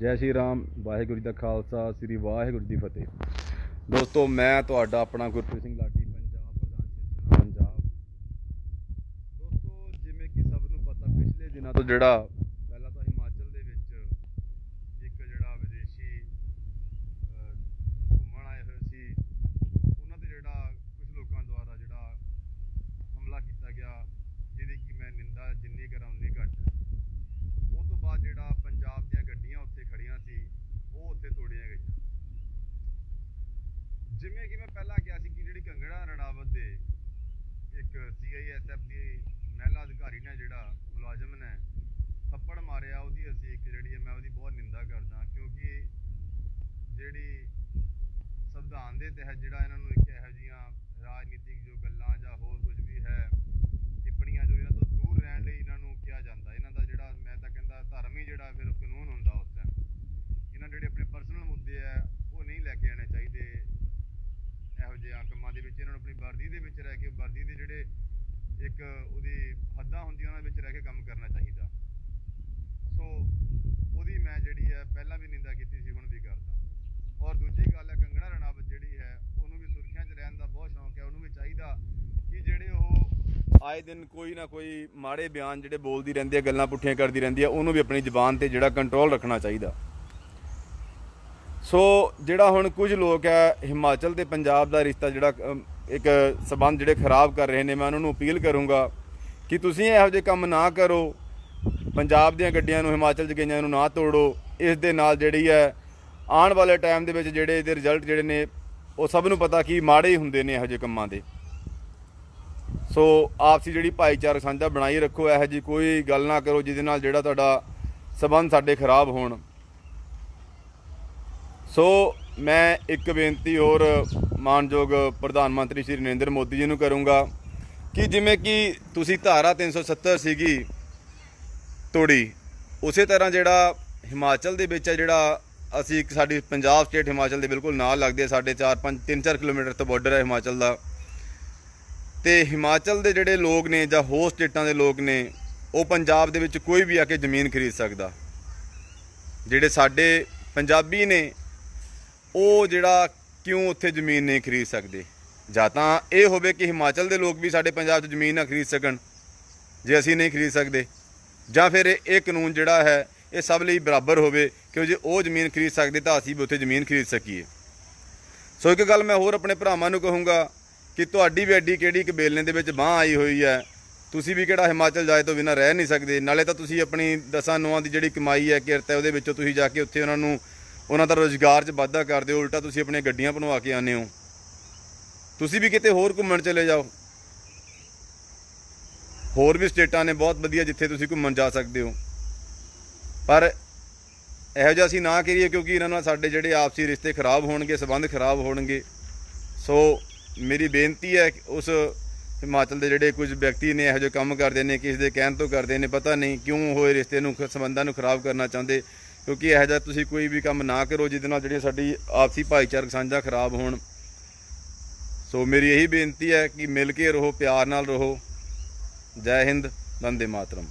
ਜੈ ਸ਼੍ਰੀ ਰਾਮ, ਵਾਹਿਗੁਰੂ ਜੀ ਦਾ ਖਾਲਸਾ, ਸ੍ਰੀ ਵਾਹਿਗੁਰੂ ਜੀ ਦੀ ਫਤਿਹ। ਦੋਸਤੋ, ਮੈਂ ਤੁਹਾਡਾ ਆਪਣਾ ਗੁਰਪ੍ਰੀਤ ਸਿੰਘ ਲਾਡੀ, ਪੰਜਾਬ ਪ੍ਰਧਾਨ ਪੰਜਾਬ। ਦੋਸਤੋ, ਜਿਵੇਂ ਕਿ ਸਭ ਨੂੰ ਪਤਾ, ਪਿਛਲੇ ਦਿਨਾਂ ਤੋਂ ਜਿਹੜਾ ਪਹਿਲਾਂ ਤਾਂ ਹਿਮਾਚਲ ਦੇ ਵਿੱਚ ਇੱਕ ਜਿਹੜਾ ਵਿਦੇਸ਼ੀ ਅਹ, ਘੁੰਮਣ ਆਏ ਹੋਏ ਸੀ ਉਹਨਾਂ ਤੇ ਜਿਹੜਾ ਕੁਝ ਲੋਕਾਂ ਦੁਆਰਾ ਜਿਹੜਾ ਹਮਲਾ ਕੀਤਾ ਗਿਆ ਜਿਹਦੀ ਕਿ ਮੈਂ ਨਿੰਦਾ ਜਿੰਨੀ ਕਰਾਂ ਉਨੀ ਘੱਟ ਹੈ ਉਹ ਤੋਂ ਬਾਅਦ ਜਿਹੜਾ ਪੰਜਾਬ ਦੀਆਂ ਗੱਡੀਆਂ ਉੱਥੇ ਖੜੀਆਂ ਸੀ ਉਹ ਉੱਥੇ ਤੋੜੀਆਂ ਗਈਆਂ ਜਿਵੇਂ ਕਿ ਮੈਂ ਪਹਿਲਾਂ ਕਿਹਾ ਸੀ ਕਿ ਜਿਹੜੀ ਕੰਗੜਾ ਰਣਾਵਤ ਦੇ ਇੱਕ ਸੀਆਈਐਸਐਫ ਦੀ ਮਹਿਲਾ ਅਧਿਕਾਰੀ ਨੇ ਜਿਹੜਾ ਮੁਲਾਜ਼ਮ ਨੇ ਥੱਪੜ ਮਾਰਿਆ, ਉਹਦੀ ਅਸੀਂ ਇੱਕ ਜਿਹੜੀ ਹੈ, ਮੈਂ ਉਹਦੀ ਬਹੁਤ ਨਿੰਦਾ ਕਰਦਾ ਕਿਉਂਕਿ ਜਿਹੜੀ ਸੰਵਿਧਾਨ ਦੇ ਤਹਿਤ ਜਿਹੜਾ ਇਹਨਾਂ ਨੂੰ ਇੱਕ ਇਹੋ ਜਿਹੀਆਂ ਰਾਜਨੀਤਿਕ ਜੋ ਗੱਲਾਂ ਜਾਂ ਹੋਰ ਕੁਝ ਵੀ ਹੈ, ਟਿੱਪਣੀਆਂ ਜੋ ਇਹਨਾਂ ਤੋਂ ਦੂਰ ਰਹਿਣ ਲਈ ਇਹਨਾਂ ਨੂੰ ਕਿਹਾ ਜਾਂਦਾ ਇਹਨਾਂ ਦਾ ਜਿਹੜਾ ਮੈਂ ਤਾਂ ਕਹਿੰਦਾ ਧਰਮ ਹੀ ਜਿਹੜਾ ਫਿਰ ਕਾਨੂੰਨ ਹੁੰਦਾ ਉਸ ਟਾਈਮ ਇਹਨਾਂ ਜਿਹੜੇ ਆਪਣੇ ਪਰਸਨਲ ਮੁੱਦੇ ਆ ਉਹ ਨਹੀਂ ਲੈ ਕੇ ਆਣੇ ਚਾਹੀਦੇ ਇਹੋ ਜਿਹੇ ਕੰਮਾਂ ਦੇ ਵਿੱਚ ਇਹਨਾਂ ਨੂੰ ਆਪਣੀ ਵਰਦੀ ਦੇ ਵਿੱਚ ਰਹਿ ਕੇ ਵਰਦੀ ਦੇ ਜਿਹੜੇ ਇੱਕ ਉਹਦੀ ਹੱਦਾਂ ਹੁੰਦੀਆਂ ਉਹਨਾਂ ਵਿੱਚ ਰਹਿ ਕੇ ਕੰਮ ਕਰਨਾ ਚਾਹੀਦਾ। ਸੋ ਉਹਦੀ ਮੈਂ ਜਿਹੜੀ ਹੈ ਪਹਿਲਾਂ ਵੀ ਨਿੰਦਾ ਕੀਤੀ ਸੀ, ਹੁਣ ਵੀ ਕਰਦਾ। ਔਰ ਦੂਜੀ ਗੱਲ ਹੈ, ਕੰਗਣਾ ਰਣਾਵਤ ਜਿਹੜੀ ਹੈ, ਉਹਨੂੰ ਵੀ ਸੁਰਖੀਆਂ 'ਚ ਰਹਿਣ ਦਾ ਬਹੁਤ ਸ਼ੌਂਕ ਹੈ। ਉਹਨੂੰ ਵੀ ਚਾਹੀਦਾ ਕਿ ਜਿਹੜੇ ਉਹ ਆਏ ਦਿਨ ਕੋਈ ਨਾ ਕੋਈ ਮਾੜੇ ਬਿਆਨ ਜਿਹੜੇ ਬੋਲਦੀ ਰਹਿੰਦੀ ਹੈ, ਗੱਲਾਂ ਪੁੱਠੀਆਂ ਕਰਦੀ ਰਹਿੰਦੀ ਹੈ, ਉਹਨੂੰ ਵੀ ਆਪਣੀ ਜ਼ੁਬਾਨ ਤੇ ਜਿਹੜਾ ਕੰਟਰੋਲ ਰੱਖਣਾ ਚਾਹੀਦਾ। ਸੋ ਜਿਹੜਾ ਹੁਣ ਕੁਝ ਲੋਕ ਹੈ, ਹਿਮਾਚਲ ਤੇ ਪੰਜਾਬ ਦਾ ਰਿਸ਼ਤਾ ਜਿਹੜਾ ਇੱਕ ਸਬੰਧ ਜਿਹੜੇ ਖਰਾਬ ਕਰ ਰਹੇ ਨੇ, ਮੈਂ ਉਹਨਾਂ ਨੂੰ ਅਪੀਲ ਕਰੂੰਗਾ ਕਿ ਤੁਸੀਂ ਇਹੋ ਜਿਹੇ ਕੰਮ ਨਾ ਕਰੋ। ਪੰਜਾਬ ਦੀਆਂ ਗੱਡੀਆਂ ਨੂੰ, ਹਿਮਾਚਲ 'ਚ ਗਈਆਂ ਨੂੰ ਨਾ ਤੋੜੋ। ਇਸ ਦੇ ਨਾਲ ਜਿਹੜੀ ਹੈ, ਆਉਣ ਵਾਲੇ ਟਾਈਮ ਦੇ ਵਿੱਚ ਜਿਹੜੇ ਇਹਦੇ ਰਿਜ਼ਲਟ ਜਿਹੜੇ ਨੇ, ਉਹ ਸਭ ਨੂੰ ਪਤਾ ਕਿ ਮਾੜੇ ਹੀ ਹੁੰਦੇ ਨੇ ਇਹੋ ਜਿਹੇ ਕੰਮਾਂ ਦੇ। ਸੋ ਆਪਸੀ ਜਿਹੜੀ ਭਾਈਚਾਰਕ ਸਾਂਝਾ ਬਣਾਈ ਰੱਖੋ, ਇਹੋ ਜਿਹੀ ਕੋਈ ਗੱਲ ਨਾ ਕਰੋ ਜਿਹਦੇ ਨਾਲ ਜਿਹੜਾ ਤੁਹਾਡਾ ਸਬੰਧ ਸਾਡੇ ਖਰਾਬ ਹੋਣ। ਸੋ ਮੈਂ ਇੱਕ ਬੇਨਤੀ ਹੋਰ ਮਾਨਯੋਗ ਪ੍ਰਧਾਨ ਮੰਤਰੀ ਸ਼੍ਰੀ ਨਰਿੰਦਰ ਮੋਦੀ ਜੀ ਨੂੰ ਕਰੂੰਗਾ ਕਿ ਜਿਵੇਂ ਕਿ ਤੁਸੀਂ ਧਾਰਾ 370 ਸੀਗੀ ਤੋੜੀ, ਉਸੇ ਤਰ੍ਹਾਂ ਜਿਹੜਾ ਹਿਮਾਚਲ ਦੇ ਵਿੱਚ ਹੈ, ਜਿਹੜਾ ਅਸੀਂ ਇੱਕ ਸਾਡੀ ਪੰਜਾਬ ਸਟੇਟ ਹਿਮਾਚਲ ਦੇ ਬਿਲਕੁਲ ਨਾਲ ਲੱਗਦੇ ਸਾਡੇ 4 5 3-4 ਕਿਲੋਮੀਟਰ ਤੋਂ ਬਾਰਡਰ ਹੈ ਹਿਮਾਚਲ ਦਾ। ਤੇ ਹਿਮਾਚਲ ਦੇ ਜਿਹੜੇ ਲੋਕ ਨੇ ਜਾਂ ਹੋਰ ਸਟੇਟਾਂ ਦੇ ਲੋਕ ਨੇ, ਉਹ ਪੰਜਾਬ ਦੇ ਵਿੱਚ ਕੋਈ ਵੀ ਆ ਕੇ ਜ਼ਮੀਨ ਖਰੀਦ ਸਕਦਾ। ਜਿਹੜੇ ਸਾਡੇ ਪੰਜਾਬੀ ਨੇ ਉਹ ਜਿਹੜਾ ਕਿਉਂ ਉੱਥੇ ਜ਼ਮੀਨ ਨਹੀਂ ਖਰੀਦ ਸਕਦੇ? ਜਾਂ ਤਾਂ ਇਹ ਹੋਵੇ ਕਿ ਹਿਮਾਚਲ ਦੇ ਲੋਕ ਵੀ ਸਾਡੇ ਪੰਜਾਬ 'ਚ ਜ਼ਮੀਨ ਨਾ ਖਰੀਦ ਸਕਣ, ਜੇ ਅਸੀਂ ਨਹੀਂ ਖਰੀਦ ਸਕਦੇ। ਜਾਂ ਫਿਰ ਇਹ- ਕਾਨੂੰਨ ਜਿਹੜਾ ਹੈ, ਇਹ ਸਭ ਲਈ ਬਰਾਬਰ ਹੋਵੇ ਕਿ ਜੇ ਉਹ ਜ਼ਮੀਨ ਖਰੀਦ ਸਕਦੇ ਤਾਂ ਅਸੀਂ ਵੀ ਉੱਥੇ ਜ਼ਮੀਨ ਖਰੀਦ ਸਕੀਏ। ਸੋ ਇੱਕ ਗੱਲ ਮੈਂ ਹੋਰ ਆਪਣੇ ਭਰਾਵਾਂ ਨੂੰ ਕਹੂੰਗਾ ਕਿ ਤੁਹਾਡੀ ਵੀ ਐਡੀ ਕਿਹੜੀ ਇੱਕ ਦੇ ਵਿੱਚ ਬਾਹ ਆਈ ਹੋਈ ਹੈ, ਤੁਸੀਂ ਵੀ ਕਿਹੜਾ ਹਿਮਾਚਲ ਜਾਏ ਤੋਂ ਬਿਨਾਂ ਰਹਿ ਨਹੀਂ ਸਕਦੇ। ਨਾਲੇ ਤਾਂ ਤੁਸੀਂ ਆਪਣੀ ਦਸਾਂ ਨੌਆਂ ਦੀ ਜਿਹੜੀ ਕਮਾਈ ਹੈ, ਕਿਰਤ ਹੈ, ਉਹਦੇ ਵਿੱਚੋਂ ਤੁਸੀਂ ਜਾ ਕੇ ਉੱਥੇ ਉਹਨਾਂ ਨੂੰ ਉਹਨਾਂ ਦਾ ਰੋਜ਼ਗਾਰ 'ਚ ਵਾਧਾ ਕਰਦੇ ਹੋ, ਉਲਟਾ ਤੁਸੀਂ ਆਪਣੀਆਂ ਗੱਡੀਆਂ ਬਣਵਾ ਕੇ ਆਉਂਦੇ ਹੋ। ਤੁਸੀਂ ਵੀ ਕਿਤੇ ਹੋਰ ਘੁੰਮਣ ਚਲੇ ਜਾਓ। ਹੋਰ ਵੀ ਸਟੇਟਾਂ ਨੇ ਬਹੁਤ ਵਧੀਆ ਜਿੱਥੇ ਤੁਸੀਂ ਘੁੰਮਣ ਜਾ ਸਕਦੇ ਹੋ। ਪਰ ਇਹੋ ਜਿਹਾ ਅਸੀਂ ਨਾ ਕਰੀਏ ਕਿਉਂਕਿ ਇਹਨਾਂ ਨਾਲ ਸਾਡੇ ਜਿਹੜੇ ਆਪਸੀ ਰਿਸ਼ਤੇ ਖਰਾਬ ਹੋਣਗੇ, ਸਬੰਧ ਖਰਾਬ ਹੋਣਗੇ। ਸੋ ਮੇਰੀ ਬੇਨਤੀ ਹੈ ਉਸ ਹਿਮਾਚਲ ਦੇ ਜਿਹੜੇ ਕੁਝ ਵਿਅਕਤੀ ਨੇ, ਇਹੋ ਜਿਹੇ ਕੰਮ ਕਰਦੇ ਨੇ, ਕਿਸੇ ਦੇ ਕਹਿਣ ਤੋਂ ਕਰਦੇ ਨੇ, ਪਤਾ ਨਹੀਂ ਕਿਉਂ ਹੋਏ ਰਿਸ਼ਤੇ ਨੂੰ ਖ- ਸੰਬੰਧਾਂ ਨੂੰ ਖਰਾਬ ਕਰਨਾ ਚਾਹੁੰਦੇ। ਕਿਉਂਕਿ ਇਹੋ ਜਿਹਾ ਤੁਸੀਂ ਕੋਈ ਵੀ ਕੰਮ ਨਾ ਕਰੋ ਜਿਹਦੇ ਨਾਲ ਜਿਹੜੀ ਸਾਡੀ ਆਪਸੀ ਭਾਈਚਾਰਕ ਸਾਂਝਾ ਖਰਾਬ ਹੋਣ। ਸੋ ਮੇਰੀ ਇਹੀ ਬੇਨਤੀ ਹੈ ਕਿ ਮਿਲ ਕੇ ਰਹੋ, ਪਿਆਰ ਨਾਲ ਰਹੋ। ਜੈ ਹਿੰਦ, ਵੰਦੇ ਮਾਤਰਮ।